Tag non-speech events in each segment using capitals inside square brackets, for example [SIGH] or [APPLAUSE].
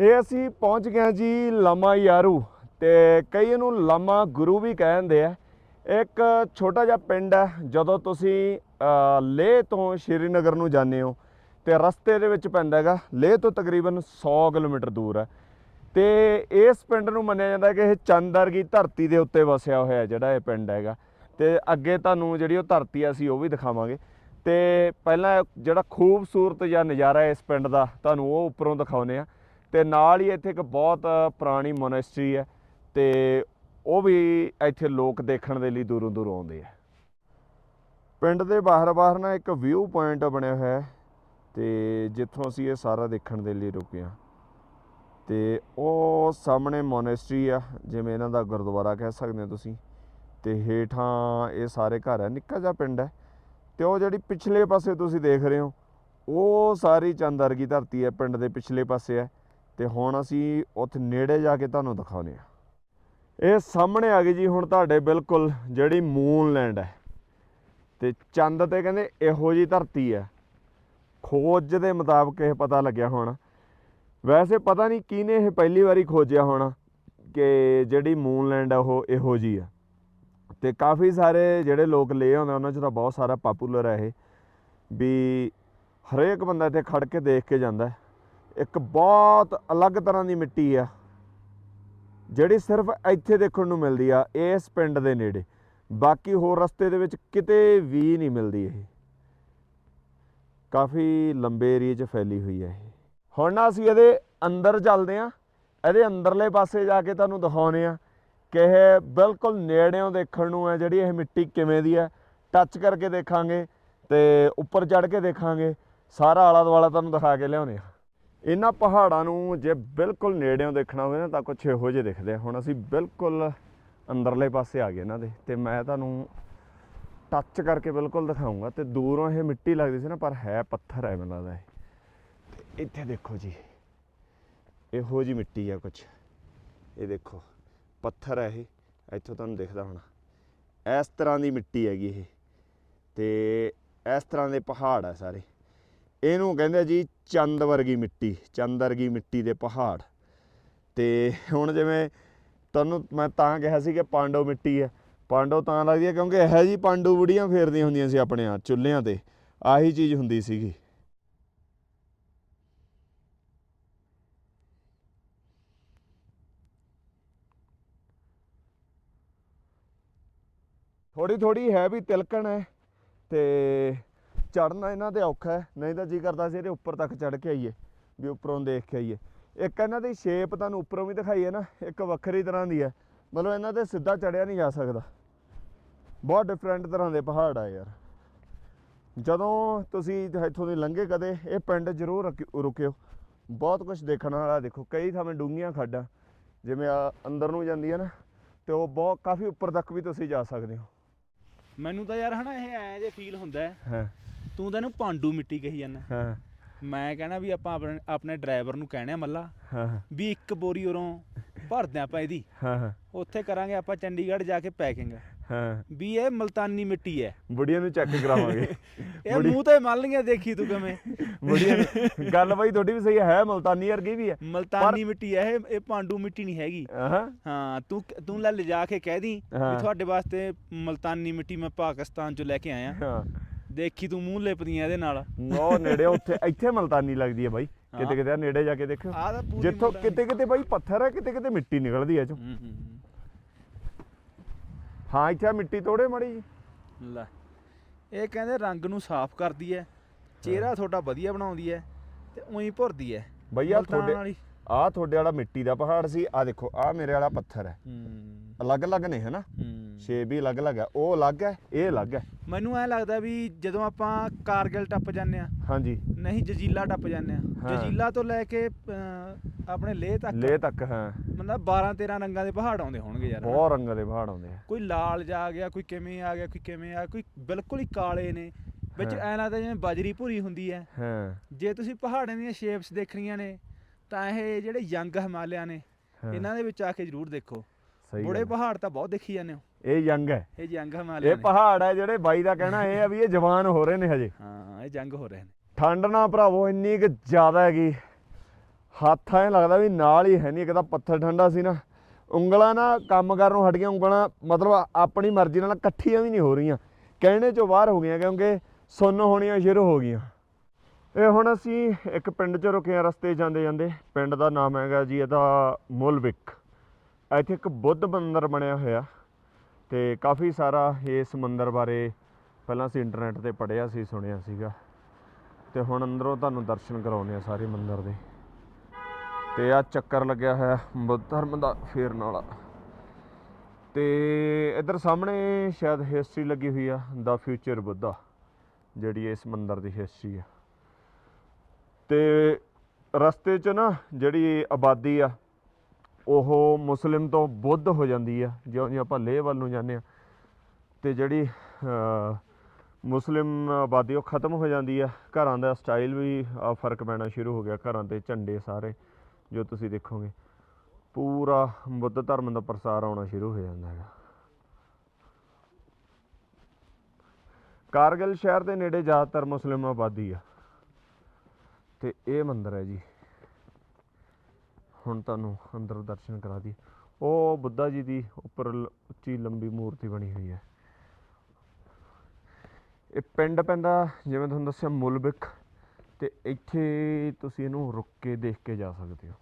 ਇਹ ਅਸੀਂ ਪਹੁੰਚ ਗਏ ਜੀ ਲਾਮਾ ਯਾਰੂ ਤੇ ਕਈ ਇਹਨੂੰ ਲਾਮਾ ਗੁਰੂ ਵੀ ਕਹਿੰਦੇ ਆ। ਇੱਕ ਛੋਟਾ ਜਿਹਾ ਪਿੰਡ ਹੈ, ਜਦੋਂ ਤੁਸੀਂ ਲੇਹ ਤੋਂ ਸ਼੍ਰੀਨਗਰ ਨੂੰ ਜਾਂਦੇ ਹੋ ਤੇ ਰਸਤੇ ਦੇ ਵਿੱਚ ਪੈਂਦਾ ਹੈਗਾ, ਲੇਹ ਤੋਂ ਤਕਰੀਬਨ 100 ਕਿਲੋਮੀਟਰ ਦੂਰ ਹੈ। ਤੇ ਇਸ ਪਿੰਡ ਨੂੰ ਮੰਨਿਆ ਜਾਂਦਾ ਕਿ ਇਹ ਚੰਦਰਗੀ ਧਰਤੀ ਦੇ ਉੱਤੇ ਵਸਿਆ ਹੋਇਆ ਜਿਹੜਾ ਇਹ ਪਿੰਡ ਹੈਗਾ। ਤੇ ਅੱਗੇ ਤੁਹਾਨੂੰ ਜਿਹੜੀ ਉਹ ਧਰਤੀ ਆ, ਅਸੀਂ ਉਹ ਵੀ ਦਿਖਾਵਾਂਗੇ। ਤੇ ਪਹਿਲਾਂ ਜਿਹੜਾ ਖੂਬਸੂਰਤ ਜਿਹਾ ਨਜ਼ਾਰਾ ਇਸ ਪਿੰਡ ਦਾ, ਤੁਹਾਨੂੰ ਉਹ ਉੱਪਰੋਂ ਦਿਖਾਉਨੇ ਆ ਤੇ ਨਾਲ ਹੀ ਇੱਥੇ ਇੱਕ ਬਹੁਤ ਪੁਰਾਣੀ ਮੋਨੈਸਟਰੀ ਹੈ ਤੇ ਉਹ ਵੀ ਇੱਥੇ ਲੋਕ ਦੇਖਣ ਦੇ ਲਈ ਦੂਰੋਂ ਦੂਰੋਂ ਆਉਂਦੇ ਆ। ਪਿੰਡ ਦੇ ਬਾਹਰ-ਬਾਹਰ ਨਾ ਇੱਕ ਵਿਊ ਪੁਆਇੰਟ ਬਣਿਆ ਹੋਇਆ ਹੈ ਤੇ ਜਿੱਥੋਂ ਅਸੀਂ ਇਹ ਸਾਰਾ ਦੇਖਣ ਦੇ ਲਈ ਰੁਕੇ ਹਾਂ। ਤੇ ਉਹ ਸਾਹਮਣੇ ਮੋਨੈਸਟਰੀ ਆ, ਜਿਵੇਂ ਇਹਨਾਂ ਦਾ ਗੁਰਦੁਆਰਾ ਕਹਿ ਸਕਦੇ ਹੋ ਤੁਸੀਂ। ਤੇ ਹੇਠਾਂ ਇਹ ਸਾਰੇ ਘਰ ਹੈ ਨਿੱਕਾ ਜਿਹਾ ਪਿੰਡ ਹੈ। ਤੇ ਉਹ ਜਿਹੜੀ ਪਿਛਲੇ ਪਾਸੇ ਤੁਸੀਂ ਦੇਖ ਰਹੇ ਹੋ, ਉਹ ਸਾਰੀ ਚੰਦਰਗੀ ਧਰਤੀ ਹੈ, ਪਿੰਡ ਦੇ ਪਿਛਲੇ ਪਾਸੇ ਹੈ। ਤੇ ਹੁਣ ਅਸੀਂ ਉੱਥੇ ਨੇੜੇ ਜਾ ਕੇ ਤੁਹਾਨੂੰ ਦਿਖਾਉਂਦੇ ਆ ਇਹ ਸਾਹਮਣੇ ਆ ਗਈ ਜੀ, ਹੁਣ ਤੁਹਾਡੇ ਬਿਲਕੁਲ ਜਿਹੜੀ ਮੂਨ ਲੈਂਡ ਹੈ। ਤੇ ਚੰਦ ਤੇ ਕਹਿੰਦੇ ਇਹੋ ਜੀ ਧਰਤੀ ਹੈ। ਖੋਜ ਦੇ ਮੁਤਾਬਕ ਇਹ ਪਤਾ ਲੱਗਿਆ ਹੋਣਾ। ਵੈਸੇ ਪਤਾ ਨਹੀਂ ਕਿਹਨੇ ਇਹ ਪਹਿਲੀ ਵਾਰੀ ਖੋਜਿਆ ਹੋਣਾ ਕਿ ਜਿਹੜੀ ਮੂਨ ਲੈਂਡ ਹੈ ਉਹ ਇਹੋ ਜੀ ਆ। ਤੇ ਕਾਫੀ ਸਾਰੇ ਜਿਹੜੇ ਲੋਕ ਲੈ ਆਉਂਦੇ ਉਹਨਾਂ 'ਚ ਤਾਂ ਬਹੁਤ ਸਾਰਾ ਪਪੂਲਰ ਹੈ ਇਹ। ਵੀ ਹਰੇਕ ਬੰਦਾ ਇੱਥੇ ਖੜ ਕੇ ਦੇਖ ਕੇ ਜਾਂਦਾ ਹੈ। ਇੱਕ ਬਹੁਤ ਅਲੱਗ ਤਰ੍ਹਾਂ ਦੀ ਮਿੱਟੀ ਆ, ਜਿਹੜੀ ਸਿਰਫ ਇੱਥੇ ਦੇਖਣ ਨੂੰ ਮਿਲਦੀ ਆ, ਇਸ ਪਿੰਡ ਦੇ ਨੇੜੇ। ਬਾਕੀ ਹੋਰ ਰਸਤੇ ਦੇ ਵਿੱਚ ਕਿਤੇ ਵੀ ਨਹੀਂ ਮਿਲਦੀ ਇਹ। ਕਾਫੀ ਲੰਬੇ ਏਰੀਏ 'ਚ ਫੈਲੀ ਹੋਈ ਹੈ ਇਹ। ਹੁਣ ਨਾ ਅਸੀਂ ਇਹਦੇ ਅੰਦਰ ਚੱਲਦੇ ਆ। ਇਹਦੇ ਅੰਦਰਲੇ ਪਾਸੇ ਜਾ ਕੇ ਤੁਹਾਨੂੰ ਦਿਖਾਉਨੇ ਆ ਕਿ ਇਹ ਬਿਲਕੁਲ ਨੇੜਿਓਂ ਦੇਖਣ ਨੂੰ ਹੈ, ਜਿਹੜੀ ਇਹ ਮਿੱਟੀ ਕਿਵੇਂ ਦੀ ਹੈ। ਟੱਚ ਕਰਕੇ ਦੇਖਾਂਗੇ ਤੇ ਉੱਪਰ ਚੜ੍ਹ ਕੇ ਦੇਖਾਂਗੇ। ਸਾਰਾ ਆਲਾ ਦੁਆਲਾ ਤੁਹਾਨੂੰ ਦਿਖਾ ਕੇ ਲਿਆਉਨੇ ਆ। ਇਹਨਾਂ ਪਹਾੜਾਂ ਨੂੰ ਜੇ ਬਿਲਕੁਲ ਨੇੜਿਓਂ ਦੇਖਣਾ ਹੋਵੇ ਨਾ ਤਾਂ ਕੁਛ ਇਹੋ ਜਿਹੇ ਦਿਖਦੇ ਆ। ਹੁਣ ਅਸੀਂ ਬਿਲਕੁਲ ਅੰਦਰਲੇ ਪਾਸੇ ਆ ਗਏ ਇਹਨਾਂ ਦੇ ਤੇ ਮੈਂ ਤੁਹਾਨੂੰ ਟੱਚ ਕਰਕੇ ਬਿਲਕੁਲ ਦਿਖਾਉਂਗਾ ਤੇ ਦੂਰੋਂ ਇਹ ਮਿੱਟੀ ਲੱਗਦੀ ਸੀ ਨਾ, ਪਰ ਹੈ ਪੱਥਰ ਹੈ ਮੈਨੂੰ ਲੱਗਦਾ ਇਹ। ਤੇ ਇੱਥੇ ਦੇਖੋ ਜੀ, ਇਹੋ ਜੀ ਮਿੱਟੀ ਆ ਕੁਛ। ਇਹ ਦੇਖੋ, ਪੱਥਰ ਹੈ ਇਹ, ਇੱਥੋਂ ਤੁਹਾਨੂੰ ਦਿਖਦਾ ਹੋਣਾ। ਇਸ ਤਰ੍ਹਾਂ ਦੀ ਮਿੱਟੀ ਹੈਗੀ ਇਹ ਤੇ ਇਸ ਤਰ੍ਹਾਂ ਦੇ ਪਹਾੜ ਆ ਸਾਰੇ। ਇਹਨੂੰ ਕਹਿੰਦੇ ਜੀ ਚੰਦ ਵਰਗੀ ਮਿੱਟੀ, ਚੰਦ ਵਰਗੀ ਮਿੱਟੀ ਦੇ ਪਹਾੜ। ਤੇ ਹੁਣ ਜਿਵੇਂ ਤੁਹਾਨੂੰ ਮੈਂ ਤਾਂ ਕਿਹਾ ਸੀ ਕਿ ਪਾਂਡੋ ਮਿੱਟੀ ਹੈ ਪਾਂਡੋ ਤਾਂ ਲੱਗਦੀ ਹੈ ਕਿਉਂਕਿ ਇਹੋ ਜੀ ਪਾਂਡੂ ਬੁੜੀਆਂ ਫੇਰਦੀਆਂ ਹੁੰਦੀਆਂ ਸੀ ਆਪਣੇ ਆ ਚੁੱਲ੍ਹਿਆਂ ਤੇ। ਆਹੀ ਚੀਜ਼ ਹੁੰਦੀ ਸੀਗੀ। ਥੋੜੀ ਥੋੜੀ ਹੈ ਵੀ ਤਿਲਕਣ ਹੈ ਤੇ ਚੜਨਾ ਇਹਨਾਂ ਤੇ ਔਖਾ ਹੈ ਨਹੀਂ ਤਾਂ ਜੀ ਕਰਦਾ ਸੀ ਇਹਦੇ ਉੱਪਰ ਤੱਕ ਚੜ ਕੇ ਆਈਏ ਵੀ ਉੱਪਰੋਂ ਦੇਖ ਕੇ ਆਈਏ। ਇੱਕ ਇਹਨਾਂ ਦੀ ਸ਼ੇਪ ਤੁਹਾਨੂੰ ਉੱਪਰੋਂ ਵੀ ਦਿਖਾਈ ਹੈ ਨਾ ਇੱਕ ਵੱਖਰੀ ਤਰ੍ਹਾਂ ਦੀ ਹੈ। ਮਤਲਬ ਇਹਨਾਂ ਤੇ ਸਿੱਧਾ ਚੜਿਆ ਨਹੀਂ ਜਾ ਸਕਦਾ। ਬਹੁਤ ਡਿਫਰੈਂਟ ਤਰ੍ਹਾਂ ਦੇ ਪਹਾੜ ਆ ਯਾਰ। ਜਦੋਂ ਤੁਸੀਂ ਇੱਥੋਂ ਦੀ ਲੰਘੇ ਕਦੇ ਇਹ ਪਿੰਡ ਜ਼ਰੂਰ ਰੁਕ- ਰੁਕਿਓ। ਬਹੁਤ ਕੁਝ ਦੇਖਣ ਵਾਲਾ ਦੇਖੋ ਕਈ ਥਾਵੇਂ ਡੂੰਘੀਆਂ ਖਾਡਾਂ ਜਿਵੇਂ ਆ ਅੰਦਰ ਨੂੰ ਜਾਂਦੀ ਹੈ ਨਾ ਤੇ ਉਹ ਬਹੁਤ ਕਾਫੀ ਉੱਪਰ ਤੱਕ ਵੀ ਤੁਸੀਂ ਜਾ ਸਕਦੇ ਹੋ। ਮੈਨੂੰ ਤਾਂ ਯਾਰ ਹਨਾ ਇਹ ਐ ਜੇ ਫੀਲ ਹੁੰਦਾ ਹੈ, ਹਾਂ। ਤੂੰ ਤਾਂ ਇਹਨੂੰ ਪਾਂਡੂ ਮਿੱਟੀ ਕਹੀ ਜਾਂਦਾ। ਹਾਂ। ਮੈਂ ਕਹਿਣਾ ਵੀ ਆਪਾਂ ਆਪਣੇ ਆਪਣੇ ਡਰਾਈਵਰ ਨੂੰ ਕਹਿਣਾ ਮੱਲਾ ਹਾਂ। ਵੀ ਇੱਕ ਬੋਰੀ ਉਰੋਂ ਭਰਦੇ ਆਪਾਂ ਇਹਦੀ। ਹਾਂ ਹਾਂ। ਉੱਥੇ ਕਰਾਂਗੇ ਆਪਾਂ ਚੰਡੀਗੜ੍ਹ ਜਾ ਕੇ ਪੈਕਿੰਗ। ਹਾਂ। ਵੀ ਇਹ ਮਲਤਾਨੀ ਮਿੱਟੀ ਹੈ। ਬੁੜੀਆਂ ਨੂੰ ਚੈੱਕ ਕਰਾਵਾਂਗੇ। [LAUGHS] ਇਹ ਮੂੰਹ ਤੇ ਮੰਨ ਲਈਆਂ ਦੇਖੀ ਤੂੰ ਕਿਵੇਂ। ਬੁੜੀਆਂ ਗੱਲ ਬਾਈ ਤੁਹਾਡੀ ਵੀ ਸਹੀ ਹੈ ਮਲਤਾਨੀ ਵਰਗੀ ਵੀ ਹੈ। ਮਲਤਾਨੀ ਮਿੱਟੀ ਹੈ ਇਹ ਇਹ ਪਾਂਡੂ ਮਿੱਟੀ ਨਹੀਂ ਹੈਗੀ। ਹਾਂ ਹਾਂ। ਤੂੰ ਤੂੰ ਲੈ ਲਿਜਾ ਕੇ ਕਹਿ ਦੀ। ਵੀ ਤੁਹਾਡੇ ਵਾਸਤੇ ਮਲਤਾਨੀ ਮਿੱਟੀ ਮੈਂ ਪਾਕਿਸਤਾਨ ਚੋਂ ਲੈ ਕੇ ਆਇਆ। ਹਾਂ। ਦੇਖੀ ਤੂੰ ਮੂੰਹ ਲਿਪਦੀਆਂ ਇਹਦੇ ਨਾਲ। ਉਹ ਨੇੜੇ ਉੱਥੇ ਇੱਥੇ ਮਲਤਾਨੀ ਲੱਗਦੀ ਹੈ ਬਾਈ। ਕਿਤੇ ਕਿਤੇ ਨੇੜੇ ਜਾ ਕੇ ਦੇਖਿਓ ਆਹ ਤਾਂ ਪੂਰੀ ਜਿੱਥੋਂ ਮੁਲਤਾਨੀ- ਕਿਤੇ ਕਿਤੇ ਬਾਈ ਪੱਥਰ ਹੈ ਕਿਤੇ ਕਿਤੇ ਮਿੱਟੀ ਨਿਕਲਦੀ ਹੈ ਚੋਂ। ਹੂੰ ਹੂੰ ਹੂੰ। ਹਾਂ ਇੱਥੇ ਆਹ ਮਿੱਟੀ ਤੋੜੇ ਮੜੀ ਜੀ ਲੈ ਇਹ ਕਹਿੰਦੇ ਰੰਗ ਨੂੰ ਸਾਫ਼ ਕਰਦੀ ਹੈ ਚਿਹਰਾ ਤੁਹਾਡਾ ਵਧੀਆ ਬਣਾਉਂਦੀ ਹੈ ਤੇ ਉਹੀ ਭੁਰਦੀ ਹੈ। ਬਈ ਆਹ ਮੁਲਤਾਨ ਤੁਹਾਡੇ ਵਾਲੀ। ਆਹ ਤੁਹਾਡੇ ਵਾਲਾ ਮਿੱਟੀ ਦਾ ਪਹਾੜ ਸੀ ਆਹ ਦੇਖੋ ਆਹ ਮੇਰੇ ਵਾਲਾ ਪੱਥਰ ਹੈ। ਅਲੱਗ-ਅਲੱਗ ਨੇ ਹਨਾ? ਸ਼ੇਪ ਵੀ ਅਲੱਗ-ਅਲੱਗ ਹੈ ਉਹ ਅਲੱਗ ਹੈ ਇਹ ਅਲੱਗ ਹੈ। ਮੈਨੂੰ ਐ ਲੱਗਦਾ ਵੀ ਜਦੋਂ ਆਪਾਂ ਕਾਰਗਿਲ ਟੱਪ ਜਾਂਦੇ ਆ ਹਾਂਜੀ। ਨਹੀਂ ਜਜੀਲਾ ਟੱਪ ਜਾਂਦੇ ਆ। ਜਜੀਲਾ ਤੋਂ ਲੈ ਕੇ ਆਪਣੇ ਲੇਹ ਤੱਕ ਲੇਹ ਤੱਕ ਹਾਂ। ਮਤਲਬ 12 13 ਰੰਗਾਂ ਦੇ ਪਹਾੜ ਆਉਂਦੇ ਹੋਣਗੇ ਯਾਰ ਬਹੁਤ ਰੰਗਾਂ ਦੇ ਪਹਾੜ ਆਉਂਦੇ ਆ। ਕੋਈ ਲਾਲ ਜਾ ਆ ਗਿਆ ਕੋਈ ਕਿਵੇਂ ਆ ਗਿਆ ਕੋਈ ਕਿਵੇਂ ਆ ਕੋਈ ਬਿਲਕੁਲ ਹੀ ਕਾਲੇ ਨੇ। ਵਿੱਚ। ਐ ਲੱਗਦਾ ਜਿਵੇਂ ਬਜਰੀ ਭੁਰੀ ਹੁੰਦੀ ਹੈ। ਹਾਂ। ਜੇ ਤੁਸੀਂ ਪਹਾੜਾਂ ਦੀਆਂ ਸ਼ੇਪਸ ਦੇਖਣੀਆਂ ਨੇ ਤਾਂ ਇਹ ਜਿਹੜੇ ਯੰਗ ਹਿਮਾਲਿਆ ਨੇ। ਇਹਨਾਂ ਦੇ ਵਿੱਚ ਆ ਕੇ ਜ਼ਰੂਰ ਦੇਖੋ। ਬੁੜੇ। ਪਹਾੜ ਤਾਂ ਬਹੁਤ ਦੇਖੀ ਜਾਂਦੇ ਹੋ। ਇਹ ਯੰਗ ਹੈ। ਇਹ ਯੰਗ ਹਿਮਾਲਿਆ ਇਹ ਪਹਾੜ ਹੈ ਜਿਹੜੇ ਬਾਈ ਦਾ ਕਹਿਣਾ ਇਹ ਆ ਵੀ ਇਹ ਜਵਾਨ ਹੋ ਰਹੇ ਨੇ ਹਜੇ। ਹਾਂ ਇਹ ਜੰਗ ਹੋ ਰਹੇ ਨੇ। ਠੰਡ ਨਾ ਭਰਾਵੋ ਇੰਨੀ ਕਿ ਜ਼ਿਆਦਾ ਹੈਗੀ। ਹੱਥ ਐ ਲੱਗਦਾ ਵੀ ਨਾਲ ਹੀ ਹੈ ਨਹੀਂ ਇੱਕ ਤਾਂ ਪੱਥਰ ਠੰਡਾ ਸੀ ਨਾ। ਉਂਗਲਾਂ ਨਾ ਕੰਮ ਕਰਨ ਨੂੰ ਹਟ ਗਈਆਂ ਉਂਗਲਾਂ ਮਤਲਬ ਆਪਣੀ ਮਰਜ਼ੀ ਨਾਲ ਇਕੱਠੀਆਂ ਵੀ ਨਹੀਂ ਹੋ ਰਹੀਆਂ। ਕਹਿਣੇ ਚੋਂ ਬਾਹਰ ਹੋ ਗਈਆਂ ਕਿਉਂਕਿ ਸੁੰਨ ਹੋਣੀਆਂ ਸ਼ੁਰੂ ਹੋ ਗਈਆਂ। ਇਹ ਹੁਣ ਅਸੀਂ ਇੱਕ ਪਿੰਡ 'ਚ ਰੁਕੇ ਆ ਰਸਤੇ 'ਚ ਜਾਂਦੇ ਜਾਂਦੇ। ਪਿੰਡ ਦਾ ਨਾਮ ਹੈਗਾ ਜੀ ਇਹਦਾ ਮੁਲਵਿਕ। ਇੱਥੇ ਇੱਕ ਬੁੱਧ ਮੰਦਿਰ ਬਣਿਆ ਹੋਇਆ ਤੇ ਕਾਫੀ ਸਾਰਾ ਇਸ ਮੰਦਿਰ ਬਾਰੇ ਪਹਿਲਾਂ ਅਸੀਂ ਇੰਟਰਨੈਟ ਤੇ ਪੜ੍ਹਿਆ ਸੀ, ਸੁਣਿਆ ਸੀਗਾ। ਤੇ ਹੁਣ ਅੰਦਰੋਂ ਤੁਹਾਨੂੰ ਦਰਸ਼ਨ ਕਰਾਉਂਦੇ ਆ ਸਾਰੇ ਮੰਦਿਰ ਦੇ। ਤੇ ਆ ਚੱਕਰ ਲੱਗਿਆ ਹੋਇਆ, ਬੁੱਧ ਧਰਮ ਦਾ ਫੇਰਨ ਵਾਲਾ। ਤੇ ਇਧਰ ਸਾਹਮਣੇ ਸ਼ਾਇਦ ਹਿਸਟਰੀ ਲੱਗੀ ਹੋਈ ਆ ਦਾ ਫਿਊਚਰ ਬੁੱਧਾ ਜਿਹੜੀ ਇਸ ਮੰਦਿਰ ਦੀ ਹਿਸਟਰੀ ਆ। ਤੇ ਰਸਤੇ 'ਚ ਨਾ ਜਿਹੜੀ ਆਬਾਦੀ ਆ, ਉਹ ਮੁਸਲਿਮ ਤੋਂ ਬੁੱਧ ਹੋ ਜਾਂਦੀ ਆ, ਜਿਉਂ ਜਿਉਂ ਆਪਾਂ ਲੇਹ ਵੱਲ ਨੂੰ ਜਾਂਦੇ ਆ, ਤੇ ਜਿਹੜੀ ਮੁਸਲਿਮ ਆਬਾਦੀ ਉਹ ਖਤਮ ਹੋ ਜਾਂਦੀ ਆ। ਘਰਾਂ ਦਾ ਸਟਾਈਲ ਵੀ ਫ਼ਰਕ ਪੈਣਾ ਸ਼ੁਰੂ ਹੋ ਗਿਆ, ਘਰਾਂ ਤੇ ਝੰਡੇ ਸਾਰੇ, ਜੋ ਤੁਸੀਂ ਦੇਖੋਗੇ। ਪੂਰਾ ਬੁੱਧ ਧਰਮ ਦਾ ਪ੍ਰਸਾਰ ਆਉਣਾ ਸ਼ੁਰੂ ਹੋ ਜਾਂਦਾ ਹੈਗਾ। ਕਾਰਗਿਲ ਸ਼ਹਿਰ ਦੇ ਨੇੜੇ ਜ਼ਿਆਦਾਤਰ ਮੁਸਲਿਮ ਆਬਾਦੀ ਆ। ਤੇ ਇਹ ਮੰਦਿਰ ਹੈ ਜੀ। ਹੁਣ ਤੁਹਾਨੂੰ ਅੰਦਰ ਦਰਸ਼ਨ ਕਰਾ ਦੀ ਉਹ ਬੁੱਧਾ ਜੀ ਦੀ ਉੱਪਰ ਉੱਚੀ ਲੰਬੀ ਮੂਰਤੀ ਬਣੀ ਹੋਈ ਹੈ। ਇਹ ਪਿੰਡ ਪੈਂਦਾ, ਜਿਵੇਂ ਤੁਹਾਨੂੰ ਦੱਸਿਆ ਮੁਲਬਿਕ ਤੇ ਇੱਥੇ ਤੁਸੀਂ ਇਹਨੂੰ ਰੁੱਕ ਕੇ ਦੇਖ ਕੇ ਜਾ ਸਕਦੇ ਹੋ।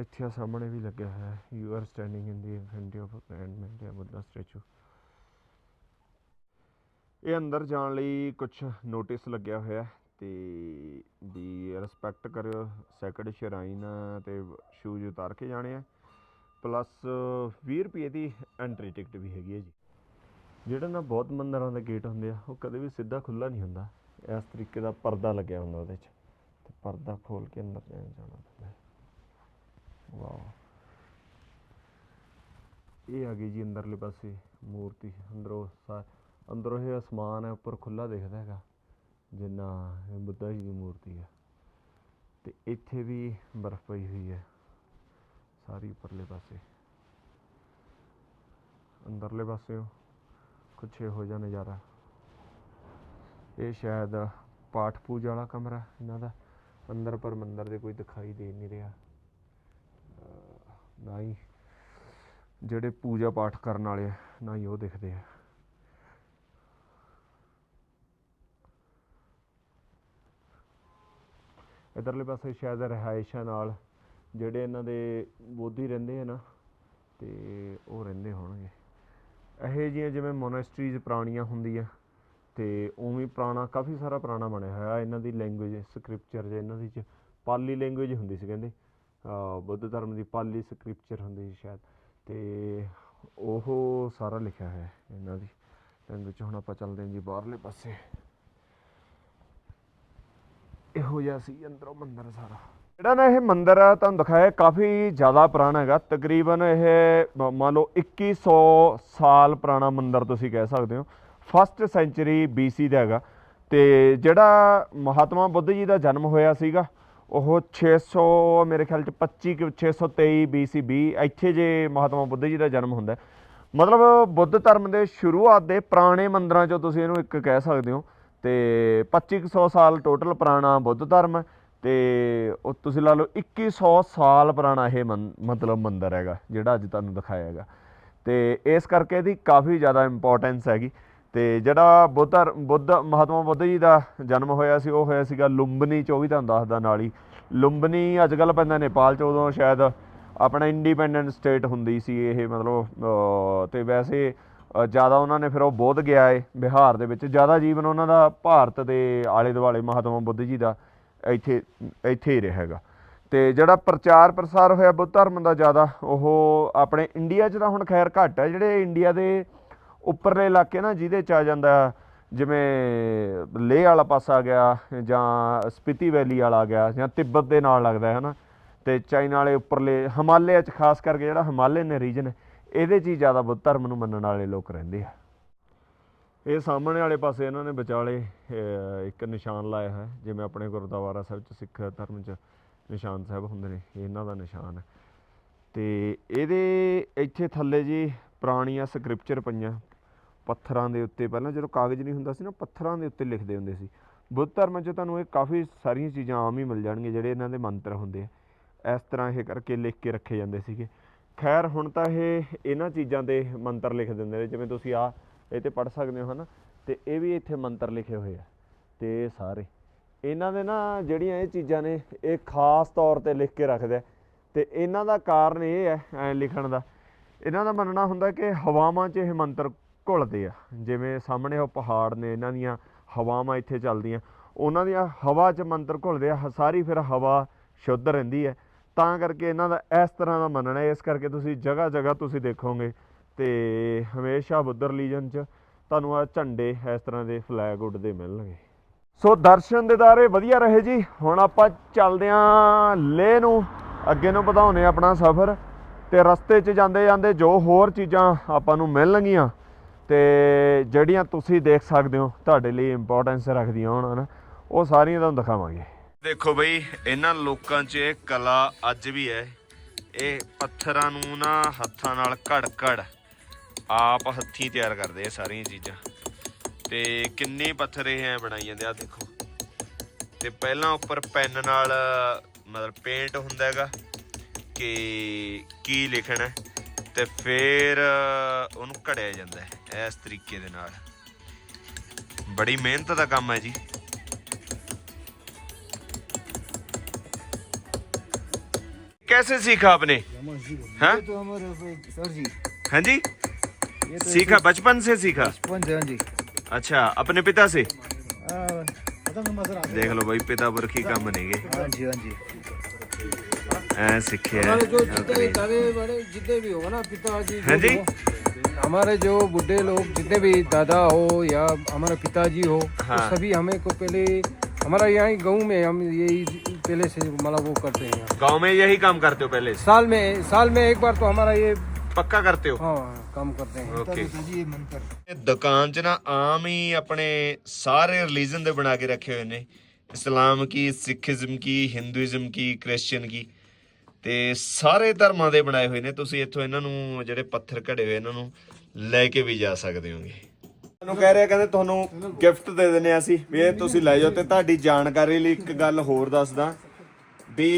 ਇੱਥੇ ਸਾਹਮਣੇ ਵੀ ਲੱਗਿਆ ਹੋਇਆ ਹੈ। You are standing in the infinity of grand ਮੈਂਟਿਆ Buddha statue ਇਹ ਅੰਦਰ ਜਾਣ ਲਈ ਕੁਝ ਨੋਟਿਸ ਲੱਗਿਆ ਹੋਇਆ ਹੈ ਤੇ ਵੀ ਰਿਸਪੈਕਟ ਕਰਿਓ ਸੈਕਰਡ ਸ਼ਰਾਈਨ ਤੇ ਸ਼ੂਜ਼ ਉਤਾਰ ਕੇ ਜਾਣੇ ਆ। ਪਲੱਸ 20 ਰੁਪਏ ਦੀ ਐਂਟਰੀ ਟਿਕਟ ਵੀ ਹੈਗੀ ਹੈ ਜੀ। ਜਿਹੜਾ ਨਾ ਬਹੁਤ ਮੰਦਰਾਂ ਦੇ ਗੇਟ ਹੁੰਦੇ ਆ, ਉਹ ਕਦੇ ਵੀ ਸਿੱਧਾ ਖੁੱਲਾ ਨਹੀਂ ਹੁੰਦਾ। ਇਸ ਤਰੀਕੇ ਦਾ ਪਰਦਾ ਲੱਗਿਆ ਹੁੰਦਾ ਉਹਦੇ 'ਚ ਤੇ ਪਰਦਾ ਖੋਲ ਕੇ ਅੰਦਰ ਜਾਣ ਜਾਣਾ ਪੈਂਦਾ ਹੈ। ਵਾਓ। ਇਹ ਆ ਗਈ ਜੀ ਅੰਦਰਲੇ ਪਾਸੇ ਮੂਰਤੀ, ਅੰਦਰੋਂ ਸਾ ਅੰਦਰੋਂ ਇਹ ਅਸਮਾਨ ਹੈ, ਉੱਪਰ ਖੁੱਲਾ ਦਿਖਦਾ ਹੈਗਾ, ਜਿੰਨਾ ਇਹ ਬੁੱਧਾ ਜੀ ਦੀ ਮੂਰਤੀ ਹੈ। ਤੇ ਇੱਥੇ ਵੀ ਬਰਫ਼ ਪਈ ਹੋਈ ਹੈ, ਸਾਰੀ ਉੱਪਰਲੇ ਪਾਸੇ। ਅੰਦਰਲੇ ਪਾਸੇ ਕੁਛ ਇਹੋ ਜਿਹਾ ਨਜ਼ਾਰਾ। ਇਹ ਸ਼ਾਇਦ ਪਾਠ ਪੂਜਾ ਵਾਲਾ ਕਮਰਾ ਇਹਨਾਂ ਦਾ। ਅੰਦਰ ਪਰ ਮੰਦਰ ਦੇ ਕੋਈ ਦਿਖਾਈ ਦੇ ਨਹੀਂ ਰਿਹਾ। ਨਾ ਹੀ ਜਿਹੜੇ ਪੂਜਾ ਪਾਠ ਕਰਨ ਵਾਲੇ ਆ ਨਾ ਹੀ ਉਹ ਦਿਖਦੇ ਆ। ਇਧਰਲੇ ਪਾਸੇ ਸ਼ਾਇਦ ਰਿਹਾਇਸ਼ਾਂ ਨਾਲ, ਜਿਹੜੇ ਇਹਨਾਂ ਦੇ ਬੋਧੀ ਰਹਿੰਦੇ ਆ ਨਾ, ਤੇ ਉਹ ਰਹਿੰਦੇ ਹੋਣਗੇ। ਇਹੋ ਜਿਹੀਆਂ ਜਿਵੇਂ ਮੋਨੈਸਟਰੀਜ਼ ਪੁਰਾਣੀਆਂ ਹੁੰਦੀਆਂ, ਤੇ ਉਵੇਂ ਪੁਰਾਣਾ, ਕਾਫੀ ਸਾਰਾ ਪੁਰਾਣਾ ਬਣਿਆ ਹੋਇਆ ਇਹਨਾਂ ਦੀ ਲੈਂਗੁਏਜ ਸਕ੍ਰਿਪਚਰ ਜੇ ਇਹਨਾਂ ਦੀ ਚ, ਪਾਲੀ ਲੈਂਗੁਏਜ ਹੁੰਦੀ ਸੀ ਕਹਿੰਦੇ। ਬੁੱਧ ਧਰਮ ਦੀ ਪਾਲੀ ਸਕ੍ਰਿਪਚਰ ਹੁੰਦੀ ਸੀ ਸ਼ਾਇਦ। ਤੇ ਉਹ ਸਾਰਾ ਲਿਖਿਆ ਹੋਇਆ ਇਹਨਾਂ ਦੀ। ਲੈਂਗੁਏਜ ਹੁਣ ਆਪਾਂ ਚੱਲਦੇ ਹਾਂ ਜੀ ਬਾਹਰਲੇ ਪਾਸੇ। ਇਹੋ ਜਿਹਾ ਸੀ, ਅੰਦਰੋਂ ਮੰਦਰ ਸਾਰਾ। ਜਿਹੜਾ ਨਾ ਇਹ ਮੰਦਰ ਆ, ਤੁਹਾਨੂੰ ਦਿਖਾਇਆ ਕਾਫੀ ਜ਼ਿਆਦਾ ਪੁਰਾਣਾ ਹੈਗਾ। ਤਕਰੀਬਨ ਇਹ, ਮ- ਮੰਨ ਲਓ 2100 ਸਾਲ ਪੁਰਾਣਾ ਮੰਦਰ ਤੁਸੀਂ ਕਹਿ ਸਕਦੇ ਹੋ। ਫਸਟ ਸੈਂਚੁਰੀ BC ਦਾ ਹੈਗਾ। ਤੇ ਜਿਹੜਾ ਮਹਾਤਮਾ ਬੁੱਧ ਜੀ ਦਾ ਜਨਮ ਹੋਇਆ ਸੀਗਾ, ਉਹ 600 ਮੇਰੇ ਖਿਆਲ ਚ 25 ਕਿ 623 BC 20 ਇੱਥੇ ਜੇ ਮਹਾਤਮਾ ਬੁੱਧ ਜੀ ਦਾ ਜਨਮ ਹੁੰਦਾ ਮਤਲਬ ਬੁੱਧ ਧਰਮ ਦੇ ਸ਼ੁਰੂਆਤ ਦੇ ਪੁਰਾਣੇ ਮੰਦਰਾਂ ਚੋਂ ਤੁਸੀਂ ਇਹਨੂੰ ਇੱਕ ਕਹਿ ਸਕਦੇ ਹੋ। ਤੇ 2500 ਸਾਲ ਟੋਟਲ ਪੁਰਾਣਾ ਬੁੱਧ ਧਰਮ ਹੈ ਤੇ ਉਹ ਤੁਸੀਂ ਲਾ ਲਓ 2100 ਸਾਲ ਪੁਰਾਣਾ ਇਹ ਮੰ- ਮਤਲਬ ਮੰਦਿਰ ਹੈਗਾ ਜਿਹੜਾ ਅੱਜ ਤੁਹਾਨੂੰ ਦਿਖਾਇਆ ਹੈਗਾ। ਤੇ ਇਸ ਕਰਕੇ ਇਹਦੀ ਕਾਫੀ ਜ਼ਿਆਦਾ ਇੰਪੋਰਟੈਂਸ ਹੈਗੀ। ਤੇ ਜਿਹੜਾ ਬੁੱਧ ਧਰ- ਬੁੱਧ ਮਹਾਤਮਾ ਬੁੱਧ ਜੀ ਦਾ ਜਨਮ ਹੋਇਆ ਸੀ ਉਹ ਹੋਇਆ ਸੀਗਾ ਲੁੰਬਨੀ 'ਚ ਉਹ ਵੀ ਤੁਹਾਨੂੰ ਦੱਸਦਾ ਨਾਲ। ਹੀ ਲੁੰਬਨੀ ਅੱਜ ਕੱਲ੍ਹ ਪੈਂਦਾ ਨੇਪਾਲ 'ਚ ਉਦੋਂ ਸ਼ਾਇਦ ਆਪਣਾ ਇੰਡੀਪੈਂਡੈਂਟ ਸਟੇਟ ਹੁੰਦੀ ਸੀ ਇਹ ਮਤਲਬ ਅਹ, ਤੇ ਵੈਸੇ ਜ਼ਿਆਦਾ ਉਹਨਾਂ ਨੇ ਫਿਰ ਉਹ ਬੋਧ ਗਿਆ ਏ ਬਿਹਾਰ ਦੇ ਵਿੱਚ। ਜ਼ਿਆਦਾ ਜੀਵਨ ਉਹਨਾਂ ਦਾ ਭਾਰਤ ਦੇ ਆਲੇ ਦੁਆਲੇ ਮਹਾਤਮਾ ਬੁੱਧ ਜੀ ਦਾ ਇੱਥੇ ਇੱਥੇ ਹੀ ਰਿਹਾ ਹੈਗਾ। ਤੇ ਜਿਹੜਾ ਪ੍ਰਚਾਰ ਪ੍ਰਸਾਰ ਹੋਇਆ ਬੁੱਧ ਧਰਮ ਦਾ ਜ਼ਿਆਦਾ, ਉਹ ਆਪਣੇ ਇੰਡੀਆ 'ਚ ਤਾਂ ਹੁਣ ਖੈਰ ਘੱਟ ਹੈ। ਜਿਹੜੇ ਇੰਡੀਆ ਦੇ ਉੱਪਰਲੇ ਇਲਾਕੇ ਨਾ, ਜਿਹਦੇ 'ਚ ਆ ਜਾਂਦਾ, ਜਿਵੇਂ ਲੇਹ ਵਾਲਾ ਪਾਸਾ ਆ ਗਿਆ ਜਾਂ ਸਪੀਤੀ ਵੈਲੀ ਵਾਲਾ ਆ ਗਿਆ ਜਾਂ ਤਿੱਬਤ ਦੇ ਨਾਲ ਲੱਗਦਾ ਹੈ ਹਨਾ ਤੇ ਚਾਈਨਾ ਵਾਲੇ ਉੱਪਰਲੇ, ਹਿਮਾਲਿਆ 'ਚ ਖਾਸ ਕਰਕੇ ਜਿਹੜਾ ਹਿਮਾਲਿਅਨ ਰੀਜਨ ਹੈ ਇਹਦੇ 'ਚ ਹੀ ਜ਼ਿਆਦਾ ਬੁੱਧ ਧਰਮ ਨੂੰ ਮੰਨਣ ਵਾਲੇ ਲੋਕ ਰਹਿੰਦੇ ਆ। ਇਹ ਸਾਹਮਣੇ ਵਾਲੇ ਪਾਸੇ ਇਹਨਾਂ ਨੇ ਵਿਚਾਲੇ ਇੱਕ ਨਿਸ਼ਾਨ ਲਾਇਆ ਹੈ, ਜਿਵੇਂ ਆਪਣੇ ਗੁਰਦੁਆਰਾ ਸਾਹਿਬ ਚ, ਸਿੱਖ ਧਰਮ ਚ ਨਿਸ਼ਾਨ ਸਾਹਿਬ ਹੁੰਦੇ ਨੇ ਇਹਨਾਂ ਦਾ ਨਿਸ਼ਾਨ ਹੈ। ਤੇ ਇਹਦੇ ਇੱਥੇ ਥੱਲੇ ਜੀ ਪੁਰਾਣੀਆਂ ਸਕ੍ਰਿਪਚਰ ਪਈਆਂ, ਪੱਥਰਾਂ ਦੇ ਉੱਤੇ। ਪਹਿਲਾਂ ਜਦੋਂ ਕਾਗਜ਼ ਨਹੀਂ ਹੁੰਦਾ ਸੀ ਨਾ, ਪੱਥਰਾਂ ਦੇ ਉੱਤੇ ਲਿਖਦੇ ਹੁੰਦੇ ਸੀ। ਬੁੱਧ ਧਰਮ 'ਚ ਤੁਹਾਨੂੰ ਇਹ ਕਾਫੀ ਸਾਰੀਆਂ ਚੀਜ਼ਾਂ ਆਮ ਹੀ ਮਿਲ ਜਾਣਗੀਆਂ, ਜਿਹੜੇ ਇਹਨਾਂ ਦੇ ਮੰਤਰ ਹੁੰਦੇ ਆ। ਇਸ ਤਰ੍ਹਾਂ ਇਹ ਕਰਕੇ ਲਿਖ ਕੇ ਰੱਖੇ ਜਾਂਦੇ ਸੀਗੇ। ਖੈਰ, ਹੁਣ ਤਾਂ ਇਹ ਇਹਨਾਂ ਚੀਜ਼ਾਂ ਦੇ ਮੰਤਰ ਲਿਖ ਦਿੰਦੇ ਨੇ, ਜਿਵੇਂ ਤੁਸੀਂ ਆ ਇਹ ਤੇ ਪੜ ਸਕਦੇ ਹੋ, ਹਨਾ? ਤੇ ਇਹ ਵੀ ਇੱਥੇ ਮੰਤਰ ਲਿਖੇ ਹੋਏ ਆ। ਤੇ ਸਾਰੇ। ਇਹਨਾਂ ਦੇ ਨਾ ਜਿਹੜੀਆਂ ਇਹ ਚੀਜ਼ਾਂ ਨੇ, ਇਹ ਖਾਸ ਤੌਰ ਤੇ ਲਿਖ ਕੇ ਰੱਖਦੇ ਆ। ਤੇ ਇਹਨਾਂ ਦਾ ਕਾਰਨ ਇਹ ਹੈ, ਐ ਲਿਖਣ ਦਾ। ਇਹਨਾਂ ਦਾ ਮੰਨਣਾ ਹੁੰਦਾ ਕਿ ਹਵਾਵਾਂ 'ਚ ਇਹ ਮੰਤਰ ਘੁਲਦੇ ਆ। ਜਿਵੇਂ ਸਾਹਮਣੇ ਉਹ ਪਹਾੜ ਨੇ, ਇਹਨਾਂ ਦੀਆਂ ਹਵਾਵਾਂ ਇੱਥੇ ਚੱਲਦੀਆਂ। ਉਹਨਾਂ ਦੀਆਂ ਹਵਾ 'ਚ ਮੰਤਰ ਘੁਲਦੇ ਆ, ਸਾਰੀ ਫਿਰ ਹਵਾ ਸ਼ੁੱਧ ਰਹਿੰਦੀ ਹੈ। ਤਾਂ ਕਰਕੇ ਇਹਨਾਂ ਦਾ ਇਸ ਤਰ੍ਹਾਂ ਦਾ ਮੰਨਣਾ ਹੈ। ਇਸ ਕਰਕੇ ਤੁਸੀਂ ਜਗ੍ਹਾ ਜਗ੍ਹਾ ਤੁਸੀਂ ਦੇਖੋਗੇ ਤੇ ਹਮੇਸ਼ਾ ਬੁੱਧ ਰਿਲੀਜਨ 'ਚ ਤੁਹਾਨੂੰ ਆ ਝੰਡੇ ਇਸ ਤਰ੍ਹਾਂ ਦੇ ਫਲੈਗ ਉੱਡਦੇ ਮਿਲਣਗੇ। ਸੋ ਦਰਸ਼ਨ ਦਿਦਾਰੇ ਵਧੀਆ ਰਹੇ ਜੀ। ਹੁਣ ਆਪਾਂ ਚੱਲਦੇ ਆਂ ਲੇਹ ਨੂੰ। ਅੱਗੇ ਨੂੰ ਵਧਾਉਨੇ ਆਪਣਾ ਸਫ਼ਰ ਤੇ ਰਸਤੇ 'ਚ ਜਾਂਦੇ ਜਾਂਦੇ ਜੋ ਹੋਰ ਚੀਜ਼ਾਂ ਆਪਾਂ ਨੂੰ ਮਿਲਣਗੀਆਂ ਤੇ ਜਿਹੜੀਆਂ ਤੁਸੀਂ ਦੇਖ ਸਕਦੇ ਹੋ, ਤੁਹਾਡੇ ਲਈ ਇੰਪੋਰਟੈਂਸ ਰੱਖਦੀਆਂ ਹੋਣ ਨਾ ਉਹ ਸਾਰੀਆਂ ਤੁਹਾਨੂੰ ਦਿਖਾਵਾਂਗੇ। ਦੇਖੋ ਬਈ, ਇਹਨਾਂ ਲੋਕਾਂ 'ਚ ਇਹ ਕਲਾ ਅੱਜ ਵੀ ਹੈ। ਇਹ ਪੱਥਰਾਂ ਨੂੰ ਨਾ ਹੱਥਾਂ ਨਾਲ ਘੜ ਘੜ ਆਪ ਹੱਥੀਂ ਤਿਆਰ ਕਰਦੇ ਇਹ ਸਾਰੀਆਂ ਚੀਜ਼ਾਂ। ਤੇ ਕਿੰਨੇ ਪੱਥਰ ਇਹ ਐ ਬਣਾਈ ਜਾਂਦੇ ਆ ਦੇਖੋ। ਤੇ ਪਹਿਲਾਂ ਉੱਪਰ ਪੈਨ ਨਾਲ, ਮਤਲਬ ਪੇਂਟ ਹੁੰਦਾ ਹੈਗਾ ਕਿ ਕੀ ਲਿਖਣਾ ਹੈ, ਤੇ ਫਿਰ ਉਹਨੂੰ ਘੜਿਆ ਜਾਂਦਾ ਹੈ, ਇਸ ਤਰੀਕੇ ਦੇ ਨਾਲ। ਬੜੀ ਮਿਹਨਤ ਦਾ ਕੰਮ ਹੈ ਜੀ। कैसे सीखा आपने? हाँ? तो हमारे सर जी। हाँ जी? तो सीखा बचपन से सीखा? पंच हाँ जी। अच्छा अपने पिता से? देख लो भाई पिता बरखी काम बनेंगे। हाँ जी हाँ सीखे है हमारे जो जितने भी हो ना पिताजी हाँ जी? हमारे जो बुढ़े लोग जितने भी दादा हो या हमारे पिताजी हो हाँ। तो हाँ। सभी हमें को पहले हमारा यहाँ गांव में हम यही पहले से मतलब वो करते हैं यहाँ। गांव में यही काम करते हो पहले से साल में साल में एक बार तो हमारा ये पक्का करते हो हाँ काम करते हैं ਓਕੇ जी ये मंत्र ਇਹ ਦੁਕਾਨ 'ਚ ਨਾ ਆਮ ਹੀ ਆਪਣੇ ਸਾਰੇ ਰਿਲੀਜਨ ਦੇ ਬਣਾ ਕੇ ਰੱਖੇ ਹੋਏ ਨੇ ਇਸਲਾਮ ਕੀ ਸਿੱਖੀਜ਼ਮ ਕੀ ਹਿੰਦੂਇਜ਼ਮ ਕੀ ਕ੍ਰਿਸਚੀਅਨ ਕੀ ਤੇ ਸਾਰੇ ਧਰਮਾਂ ਦੇ ਬਣਾਏ ਹੋਏ ਨੇ ਤੁਸੀਂ ਇੱਥੋਂ ਇਹਨਾਂ ਨੂੰ ਜਿਹੜੇ ਪੱਥਰ ਘੜੇ ਹੋਏ ਇਹਨਾਂ ਨੂੰ ਲੈ ਕੇ ਵੀ ਜਾ ਸਕਦੇ ਹੋਗੇ ਤੁਹਾਨੂੰ ਕਹਿ ਰਿਹਾ ਕਹਿੰਦੇ ਤੁਹਾਨੂੰ ਗਿਫਟ ਦੇ ਦਿੰਨੇ ਆ ਅਸੀਂ, ਵੀ ਇਹ ਤੁਸੀਂ ਲੈ ਜਾਓ ਤੇ ਤੁਹਾਡੀ ਜਾਣਕਾਰੀ ਲਈ ਇੱਕ ਗੱਲ ਹੋਰ ਦੱਸਦਾ ਵੀ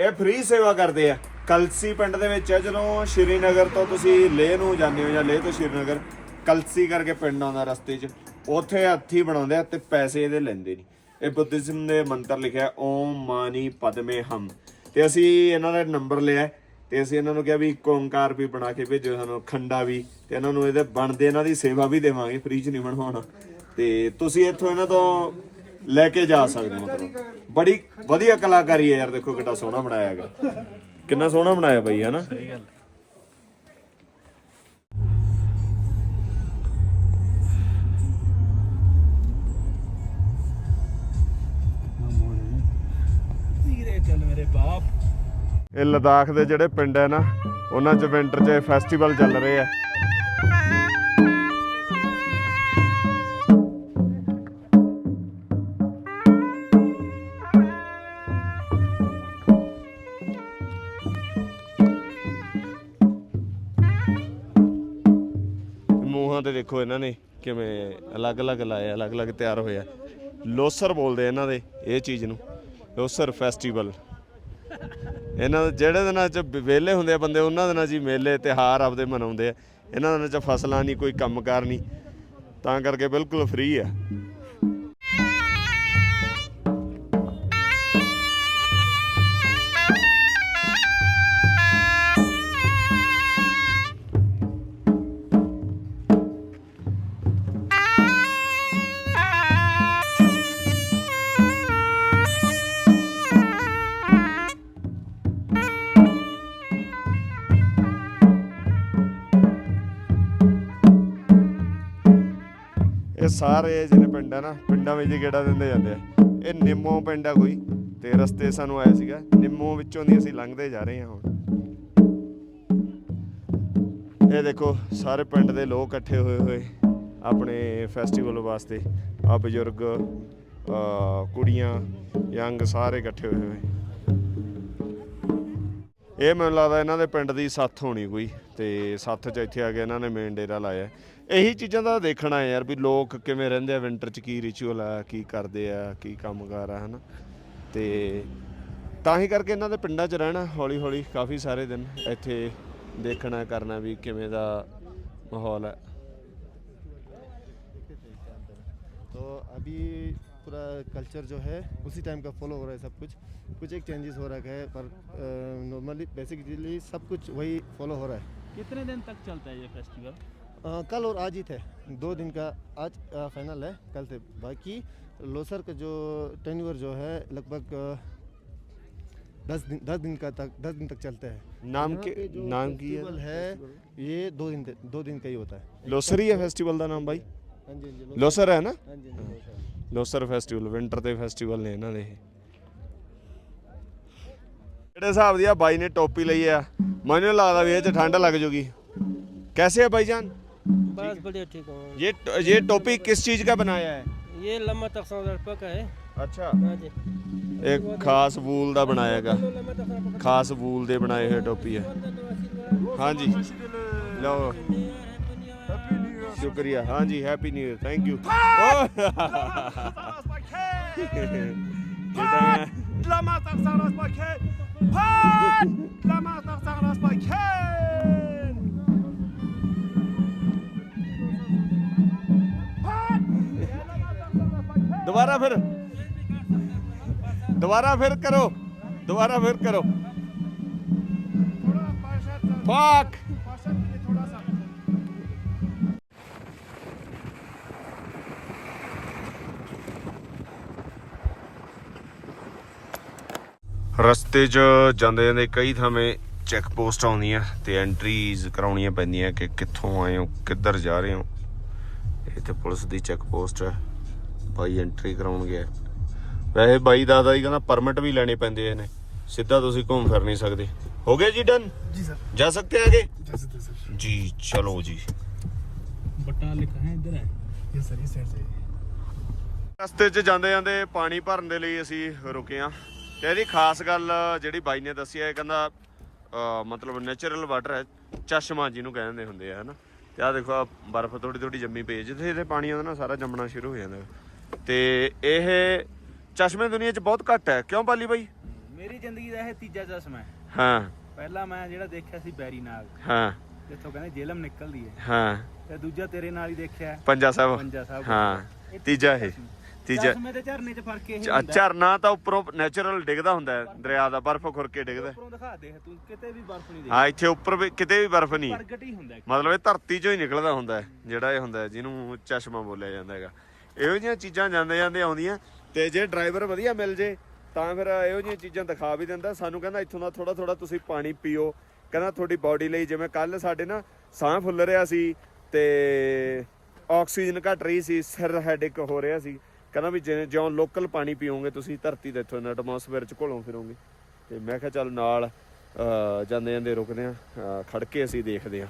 ਇਹ ਫ੍ਰੀ ਸੇਵਾ ਕਰਦੇ ਆ। ਕਲਸੀ ਪਿੰਡ ਦੇ ਵਿੱਚ ਆ, ਜਦੋਂ ਸ਼੍ਰੀਨਗਰ ਤੋਂ ਤੁਸੀਂ ਲੇਹ ਨੂੰ ਜਾਂਦੇ ਹੋ ਜਾਂ ਲੇਹ ਤੋਂ ਸ਼੍ਰੀਨਗਰ, ਕਲਸੀ ਕਰਕੇ ਪਿੰਡ ਆਉਂਦਾ ਰਸਤੇ 'ਚ, ਉੱਥੇ ਹੱਥੀ ਬਣਾਉਂਦੇ ਆ ਤੇ ਪੈਸੇ ਇਹਦੇ ਲੈਂਦੇ ਨਹੀਂ ਇਹ ਬੁੱਧਿਜ਼ਮ ਦੇ ਮੰਤਰ ਲਿਖਿਆ, ਓਮ ਮਾਨੀ ਪਦਮੇ ਹਮ। ਤੇ ਅਸੀਂ ਇਹਨਾਂ ਦਾ ਨੰਬਰ ਲਿਆ, ਤੇ ਅਸੀਂ ਇਹਨਾਂ ਨੂੰ ਕਿਹਾ ਵੀ ਇੱਕ ਓੰਕਾਰ ਵੀ ਬਣਾ ਕੇ ਭੇਜੋ ਸਾਨੂੰ, ਖੰਡਾ ਵੀ। ਤੇ ਇਹਨਾਂ ਨੂੰ ਇਹਦੇ ਬਣਦੇ ਇਹਨਾਂ ਦੀ ਸੇਵਾ ਵੀ ਦੇਵਾਂਗੇ ਫ੍ਰੀ 'ਚ ਨਹੀਂ ਬਣਵਾਉਣਾ। ਤੇ ਤੁਸੀਂ ਇੱਥੋਂ ਇਹਨਾਂ ਤੋਂ ਲੈ ਕੇ ਜਾ ਸਕਦੇ ਹੋ ਮਤਲਬ। ਬੜੀ ਵਧੀਆ ਕਲਾਕਾਰੀ ਹੈ ਯਾਰ ਦੇਖੋ ਕਿੰਨਾ ਸੋਹਣਾ ਬਣਾਇਆ ਹੈਗਾ। ਕਿੰਨਾ ਸੋਹਣਾ ਬਣਾਇਆ ਬਈ ਹਨਾ ਬਾਪ। ਇਹ ਲਦਾਖ ਦੇ ਜਿਹੜੇ ਪਿੰਡ ਹੈ ਨਾ ਉਹਨਾਂ 'ਚ ਵਿੰਟਰ 'ਚ ਫੈਸਟੀਵਲ ਚੱਲ ਰਹੇ ਆ। ਦੇਖੋ ਇਹਨਾਂ ਨੇ ਕਿਵੇਂ ਅਲੱਗ-ਅਲੱਗ ਲਾਏ, ਅਲੱਗ-ਅਲੱਗ ਤਿਆਰ ਹੋਏ ਆ। ਲੋਸਰ ਬੋਲਦੇ ਆ ਇਹਨਾਂ ਦੇ, ਇਹ ਚੀਜ਼ ਨੂੰ। ਲੋਸਰ ਫੈਸਟੀਵਲ। ਇਹਨਾਂ ਦੇ, ਜਿਹੜੇ ਦਿਨਾਂ 'ਚ ਵਿਹਲੇ ਹੁੰਦੇ ਆ ਬੰਦੇ, ਉਹਨਾਂ ਦਿਨਾਂ 'ਚ ਹੀ ਮੇਲੇ ਤਿਹਾਰ ਆਪਦੇ ਮਨਾਉਂਦੇ ਆ। ਇਹਨਾਂ ਦਿਨਾਂ 'ਚ ਫਸਲਾਂ ਨਹੀਂ, ਕੋਈ ਕੰਮਕਾਰ ਨਹੀਂ। ਤਾਂ ਕਰਕੇ ਬਿਲਕੁਲ ਫ੍ਰੀ ਆ। ਸਾਰੇ ਜਿਹੜੇ ਪਿੰਡ ਆ ਨਾ, ਪਿੰਡਾਂ ਵਿੱਚ ਗੇੜਾ ਦਿੰਦੇ ਜਾਂਦੇ ਆ। ਇਹ ਨਿੰਮੋ ਪਿੰਡ ਆ ਕੋਈ, ਤੇ ਰਸਤੇ ਸਾਨੂੰ ਆਇਆ ਸੀਗਾ, ਨਿੰਮੋ ਵਿੱਚੋਂ ਦੀ ਅਸੀਂ ਲੰਘਦੇ ਜਾ ਰਹੇ ਹਾਂ ਹੁਣ। ਇਹ ਦੇਖੋ, ਸਾਰੇ ਪਿੰਡ ਦੇ ਲੋਕ ਇਕੱਠੇ ਹੋਏ ਹੋਏ ਆਪਣੇ ਫੈਸਟੀਵਲ ਵਾਸਤੇ ਆ ਬਜ਼ੁਰਗ ਕੁੜੀਆਂ, ਯੰਗ ਸਾਰੇ ਇਕੱਠੇ ਹੋਏ ਹੋਏ। ਇਹ ਮੈਨੂੰ ਲੱਗਦਾ ਇਹਨਾਂ ਦੇ ਪਿੰਡ ਦੀ ਸੱਥ ਹੋਣੀ ਕੋਈ, ਤੇ ਸੱਥ ਚ ਇੱਥੇ ਆ ਕੇ ਇਹਨਾਂ ਨੇ ਮੇਨ ਡੇਰਾ ਲਾਇਆ। ਇਹੀ ਚੀਜ਼ਾਂ ਦਾ ਦੇਖਣਾ ਹੈ ਯਾਰ ਵੀ ਲੋਕ ਕਿਵੇਂ ਰਹਿੰਦੇ ਆ ਵਿੰਟਰ ਚ ਕੀ ਰਿਚੁਅਲ ਆ ਕੀ ਕਰਦੇ ਆ ਕੀ ਕੰਮਕਾਰ ਆ ਹਨਾ ਤੇ ਤਾਂ ਹੀ ਕਰਕੇ ਇਹਨਾਂ ਦੇ ਪਿੰਡਾਂ 'ਚ ਰਹਿਣਾ ਹੌਲੀ ਹੌਲੀ ਕਾਫੀ ਸਾਰੇ ਦਿਨ ਇੱਥੇ ਦੇਖਣਾ ਕਰਨਾ ਵੀ ਕਿਵੇਂ ਦਾ ਮਾਹੌਲ ਹੈ तो अभी पूरा कल्चर जो है उसी टाइम का फॉलो हो रहा है सब कुछ कुछ एक चेंजेस हो रखा है पर नॉर्मली बेसिकली सब कुछ वही फॉलो हो रहा है कितने दिन तक चलता है ये फेस्टिवल अ, कल और आज ही थे दो दिन का आज फाइनल है कल थे बाकी लोसर का जो टेन्यूर जो है लगभग अ, दस दिन दस दिन का तक दस दिन तक चलता है ਨਾਮ यहाँ ਕੀ पे जो ਨਾਮ ਕੀ festival ਹੈ है ये दो दिन दो दिन का ही होता है ਲੋਸਰੀ ਹੈ ਫੈਸਟੀਵਲ ਦਾ ਨਾਮ ਬਾਈ हाँ जी हाँ जी ਲੋਸਰ ਹੈ ਨਾ हाँ जी हाँ जी लोसर। ਲੋਸਰ ਫੈਸਟੀਵਲ ਵਿੰਟਰ ਦੇ ਫੈਸਟੀਵਲ ਨੇ ਇਹਨਾਂ ਦੇ ਇਹ ਜਿਹੜੇ ਹਿਸਾਬ ਦੀ ਆ ਬਾਈ ਨੇ ਟੋਪੀ ਲਈ ਆ ਮੈਨੂੰ ਲੱਗਦਾ ਵੀ ਇਹ ਚ ਠੰਡ ਲੱਗ ਜੂਗੀ कैसे है भाईजान बस बढ़िया ठीक हूँ ये ये टोपी किस चीज का बनाया है ये लम्बा तक सौ का है अच्छा हाँ जी एक खास वूल ਦਾ ਬਣਾਇਆਗਾ लम्बा तक सौ ਖਾਸ ਵੂਲ ਦੇ ਬਣਾਏ ਹੋਏ ਟੋਪੀ ਹੈ ਹਾਂਜੀ ਲਓ ਸ਼ੁਕਰੀਆ ਹਾਂਜੀ happy new year thank you Lama tak saras pakai. Pan! Lama tak saras pakai. ਦੁਬਾਰਾ ਫਿਰ। ਦੁਬਾਰਾ ਫਿਰ ਕਰੋ। ਦੁਬਾਰਾ ਫਿਰ ਕਰੋ। ਫਾਕ। ਰਸਤੇ 'ਚ ਜਾਂਦੇ ਜਾਂਦੇ ਕਈ ਥਾਵੇਂ ਚੈੱਕ ਪੋਸਟ ਆਉਂਦੀਆਂ ਤੇ ਐਂਟਰੀਜ਼ ਕਰਾਉਣੀਆਂ ਪੈਂਦੀਆਂ ਕਿ ਕਿੱਥੋਂ ਆਏ ਹੋ, ਕਿੱਧਰ ਜਾ ਰਹੇ ਹੋ। ਇੱਥੇ ਪੁਲਿਸ ਦੀ ਚੈੱਕ ਪੋਸਟ ਹੈ। ਬਾਈ ਐਂਟਰੀ ਕਰਾਉਣ ਗਿਆ ਵੈਸੇ ਬਾਈ ਦਾਦਾ ਜੀ ਕਹਿੰਦਾ ਪਰਮਿਟ ਵੀ ਲੈਣੇ ਪੈਂਦੇ ਨੇ ਸਿੱਧਾ ਤੁਸੀਂ ਘੁੰਮ ਫਿਰ ਨਹੀਂ ਸਕਦੇ ਹੋ ਗਿਆ ਜੀ ਡਨ जी सर ਜਾ ਸਕਤੇ ਆਗੇ जा सकते हैं सर ਜੀ ਚਲੋ ਜੀ बटाले कहाँ इधर है ये सर इस साइड से ਰਸਤੇ 'ਚ ਜਾਂਦੇ ਜਾਂਦੇ ਪਾਣੀ ਭਰਨ ਦੇ ਲਈ ਅਸੀਂ ਰੁਕੇ ਆ ਤੇ ਇਹਦੀ ਖਾਸ ਗੱਲ ਜਿਹੜੀ ਬਾਈ ਨੇ ਦੱਸੀ ਹੈ ਇਹ ਕਹਿੰਦਾ ਅਹ, ਮਤਲਬ ਨੇਚਰਲ ਵਾਟਰ ਹੈ ਚਸ਼ਮਾ ਜਿਹਨੂੰ ਕਹਿੰਦੇ ਹੁੰਦੇ ਆ ਹਨਾ ਤੇ ਆ ਦੇਖੋ ਆਹ ਬਰਫ਼ ਥੋੜੀ ਥੋੜੀ ਜੰਮੀ ਪਈ ਹੈ ਜਿੱਥੇ ਜਿੱਥੇ ਪਾਣੀ ਆਉਂਦਾ ਨਾ ਸਾਰਾ ਜੰਮਣਾ ਸ਼ੁਰੂ ਹੋ ਜਾਂਦਾ ਹੈ। ਤੇ ਇਹ ਚਸ਼ਮੇ ਦੁਨੀਆ 'ਚ ਬਹੁਤ ਘੱਟ ਹੈ। ਕਿਉਂ ਪਾਲੀ ਬਾਈ? ਮੇਰੀ ਜ਼ਿੰਦਗੀ ਦਾ ਇਹ ਤੀਜਾ ਚਸ਼ਮਾ ਹੈ। ਹਾਂ। ਪਹਿਲਾ ਮੈਂ ਜਿਹੜਾ ਦੇਖਿਆ ਸੀ ਬੈਰੀ ਨਾਗ ਹਾਂ। ਜਿੱਥੋਂ ਕਹਿੰਦੇ ਜੇਲਮ ਨਿਕਲਦੀ ਹੈ। ਹਾਂ। ਤੇ ਦੂਜਾ ਤੇਰੇ ਨਾਲ ਹੀ ਦੇਖਿਆ ਪੰਜਾ ਸਾਹਿਬ। ਪੰਜਾ ਸਾਹਿਬ। ਹਾਂ। ਤੀਜਾ ਇਹ। ਤੀਜਾ। ਚਸ਼ਮੇ ਤੇ ਝਰਨੇ 'ਚ ਫ਼ਰਕ ਇਹ ਚ- ਹੁੰਦਾ ਝਰਨਾ ਤਾਂ ਉੱਪਰੋਂ ਨੇਚਰਲ ਡਿੱਗਦਾ ਹੁੰਦਾ ਹੈ। ਦਰਿਆ ਦਾ ਬਰਫ਼ ਖੁਰ ਕੇ ਡਿੱਗਦਾ ਹੈ। ਉੱਪਰੋਂ ਦਿਖਾ ਦੇ ਤੂੰ ਕਿਤੇ ਵੀ ਬਰਫ਼ ਨਹੀਂ ਹਾਂ ਇੱਥੇ ਉੱਪਰ ਵੀ ਕਿਤੇ ਵੀ ਬਰਫ਼ ਨਹੀਂ। ਪ੍ਰਗਟ ਹੀ ਹੁੰਦਾ ਇੱਕ। ਮਤਲਬ ਇਹ ਧਰਤੀ ਚੋਂ ਹੀ ਨਿਕਲਦਾ ਹੁੰਦਾ ਹੈ। ਜਿਹੜਾ ਇਹ ਹੁੰਦਾ ਹੈ, ਜਿਹਨੂੰ ਚਸ਼ਮਾ ਬੋਲਿਆ ਜਾਂਦਾ ਹੈਗਾ। ਇਹੋ ਜਿਹੀਆਂ ਚੀਜ਼ਾਂ ਜਾਂਦੇ ਜਾਂਦੇ ਆਉਂਦੀਆਂ ਤੇ ਜੇ ਡਰਾਈਵਰ ਵਧੀਆ ਮਿਲ ਜੇ, ਤਾਂ ਫਿਰ ਇਹੋ ਜਿਹੀਆਂ ਚੀਜ਼ਾਂ ਦਿਖਾ ਵੀ ਦਿੰਦਾ। ਸਾਨੂੰ ਕਹਿੰਦਾ ਇੱਥੋਂ ਦਾ ਥੋੜਾ ਥੋੜਾ ਤੁਸੀਂ ਪਾਣੀ ਪੀਓ। ਕਹਿੰਦਾ ਤੁਹਾਡੀ ਬਾਡੀ ਲਈ ਜਿਵੇਂ ਕੱਲ ਸਾਡੇ ਨਾ ਸਾਹ ਫੁੱਲ ਰਿਹਾ ਸੀ ਤੇ ਆਕਸੀਜਨ ਘਟ ਰਹੀ ਸੀ, ਸਿਰ ਹੈਡੇਕ ਹੋ ਰਿਹਾ ਸੀ। ਕਹਿੰਦਾ ਵੀ ਜਿਵੇਂ ਜਿਉਂ ਲੋਕਲ ਪਾਣੀ ਪੀਓਗੇ ਤੁਸੀਂ, ਧਰਤੀ ਦੇ ਇੱਥੋਂ ਐਟਮੋਸਫੇਅਰ ਚ ਘੁਲੋਂ ਫਿਰੋਗੇ। ਤੇ ਮੈਂ ਕਿਹਾ ਚੱਲ ਨਾਲ ਜਾਂਦੇ ਜਾਂਦੇ ਰੁਕਦੇ ਆ ਖੜ ਕੇ ਅਸੀਂ ਦੇਖਦੇ ਆ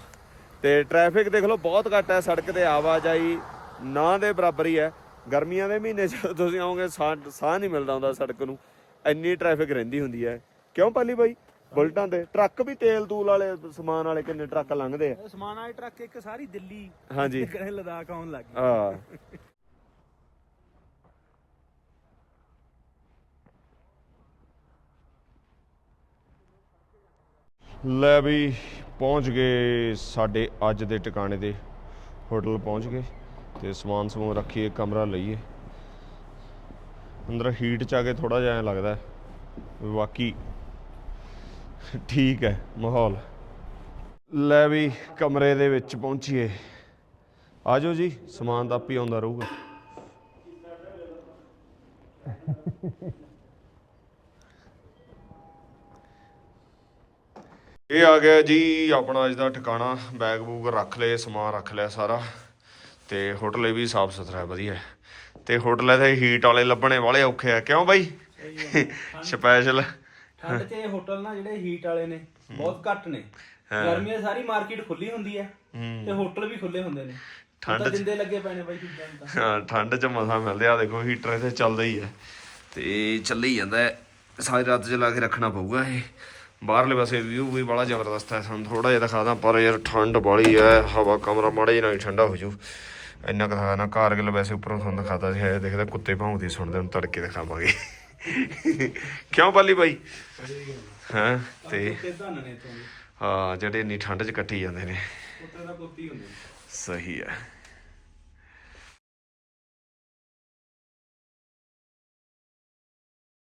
ਤੇ ਟ੍ਰੈਫਿਕ ਦੇਖ ਲਓ, ਬਹੁਤ ਘੱਟ ਹੈ, ਸੜਕ ਤੇ ਆਵਾਜਾਈ ਨਾ ਦੇ ਬਰਾਬਰ ਹੀ ਹੈ। ਗਰਮੀਆਂ ਦੇ ਮਹੀਨੇ ਚ ਤੁਸੀਂ ਆਓਗੇ ਸਾਹ ਸਾਹ ਨਹੀਂ ਮਿਲਦਾ ਹੁੰਦਾ ਸੜਕ ਨੂੰ। ਇੰਨੀ ਟ੍ਰੈਫਿਕ ਰਹਿੰਦੀ ਹੁੰਦੀ ਹੈ। ਕਿਉਂ ਪਾਲੀ ਬਾਈ? ਬੁਲਟਾਂ ਦੇ ਟਰੱਕ ਵੀ ਤੇਲ ਤੂਲ ਵਾਲੇ ਸਮਾਨ ਵਾਲੇ ਕਿੰਨੇ ਟਰੱਕ ਲੰਘਦੇ ਆ। ਸਮਾਨ ਵਾਲੇ ਟਰੱਕ ਇੱਕ ਸਾਰੀ ਦਿੱਲੀ ਹਾਂਜੀ। ਲਦਾਖ ਆਉਣ ਲੱਗ ਗਈ ਆ ਲੈ ਵੀ ਪਹੁੰਚ ਗਏ ਸਾਡੇ ਅੱਜ ਦੇ ਟਿਕਾਣੇ ਦੇ ਹੋਟਲ ਪਹੁੰਚ ਗਏ। ਤੇ ਸਮਾਨ ਸਮੂਨ ਰੱਖੀਏ ਕਮਰਾ ਲਈਏ। ਅੰਦਰ ਹੀਟ ਚ ਆ ਕੇ ਥੋੜਾ ਜਿਹਾ ਐਂ ਲੱਗਦਾ ਹੈ ਬਾਕੀ ਠੀਕ ਹੈ, ਮਾਹੌਲ। ਲੈ ਵੀ ਕਮਰੇ ਦੇ ਵਿੱਚ ਪਹੁੰਚੀਏ। ਆਜੋ ਜੀ, ਸਮਾਨ ਤਾਂ ਆਪੇ ਆਉਂਦਾ ਰਹੂਗਾ। ਇਹ ਆ ਗਿਆ ਜੀ, ਆਪਣਾ ਅੱਜ ਦਾ ਠਿਕਾਣਾ। ਬੈਗ ਬੂਗ ਰੱਖ ਲਏ, ਸਮਾਨ ਰੱਖ ਲਿਆ ਸਾਰਾ। ਤੇ ਹੋਟਲ ਇਹ ਵੀ ਸਾਫ਼ ਸੁਥਰਾ ਹੈ ਵਧੀਆ। ਤੇ ਹੋਟਲ ਇਹਦੇ ਹੀਟ ਵਾਲੇ ਲੱਭਣੇ ਵਾਲੇ ਔਖੇ ਆ। ਕਿਉਂ ਬਾਈ? ਸਪੈਸ਼ਲ ਠੰਡ 'ਚ ਹੋਟਲ ਨਾ ਜਿਹੜੇ ਹੀਟ ਵਾਲੇ ਨੇ ਬਹੁਤ ਘੱਟ ਨੇ। ਗਰਮੀਆਂ ਸਾਰੀ ਮਾਰਕੀਟ ਖੁੱਲੀ ਹੁੰਦੀ ਹੈ ਤੇ ਹੋਟਲ ਵੀ ਖੁੱਲੇ ਹੁੰਦੇ ਨੇ। ਠੰਡ ਜਿੰਦੇ ਲੱਗੇ ਨੇ ਬਾਈ ਚੀਜ਼ਾਂ ਹਾਂ ਠੰਡ ਚ ਮਸਾ ਮਿਲਦੇ ਆ। ਦੇਖੋ ਹੀਟਰ ਇੱਥੇ ਚੱਲਦਾ ਹੀ ਹੈ। ਤੇ ਚੱਲੀ ਜਾਂਦਾ ਸਾਰੀ ਰਾਤ ਚਲਾ ਕੇ ਰੱਖਣਾ ਪਊਗਾ ਇਹ। ਬਾਹਰਲੇ ਪਾਸੇ ਵਿਊ ਵੀ ਬੜਾ ਜ਼ਬਰਦਸਤ ਹੈ। ਸਾਨੂੰ ਥੋੜਾ ਜਿਹਾ ਦਿਖਾਦਾ ਪਰ ਯਾਰ ਠੰਡ ਬੜੀ ਹੈ। ਹਵਾ ਕਮਰਾ ਮਾੜਾ ਜਿਹਾ ਠੰਡਾ ਹੋ ਇੰਨਾ ਕੁ ਦਿਖਾਣਾ ਕਾਰਗਿਲ ਵੈਸੇ ਉੱਪਰੋਂ ਤੁਹਾਨੂੰ ਦਿਖਾਤਾ ਸੀ ਹੈ ਦੇਖਦੇ ਕੁੱਤੇ ਭੌਂਕਦੇ ਸੁਣਦੇ ਹੁਣ ਤੜਕੇ ਦਿਖਾਵਾਂਗੇ। ਕਿਉਂ ਬਾਲੀ ਬਾਈ? ਹਾਂ ਤੇ ਹਾਂ ਜਿਹੜੇ ਇੰਨੀ ਠੰਡ 'ਚ ਕੱਟੀ ਜਾਂਦੇ ਨੇ। ਕੁੱਤੇ ਦਾ ਕੁੱਤੀ ਹੁੰਦੇ ਸਹੀ ਹੈ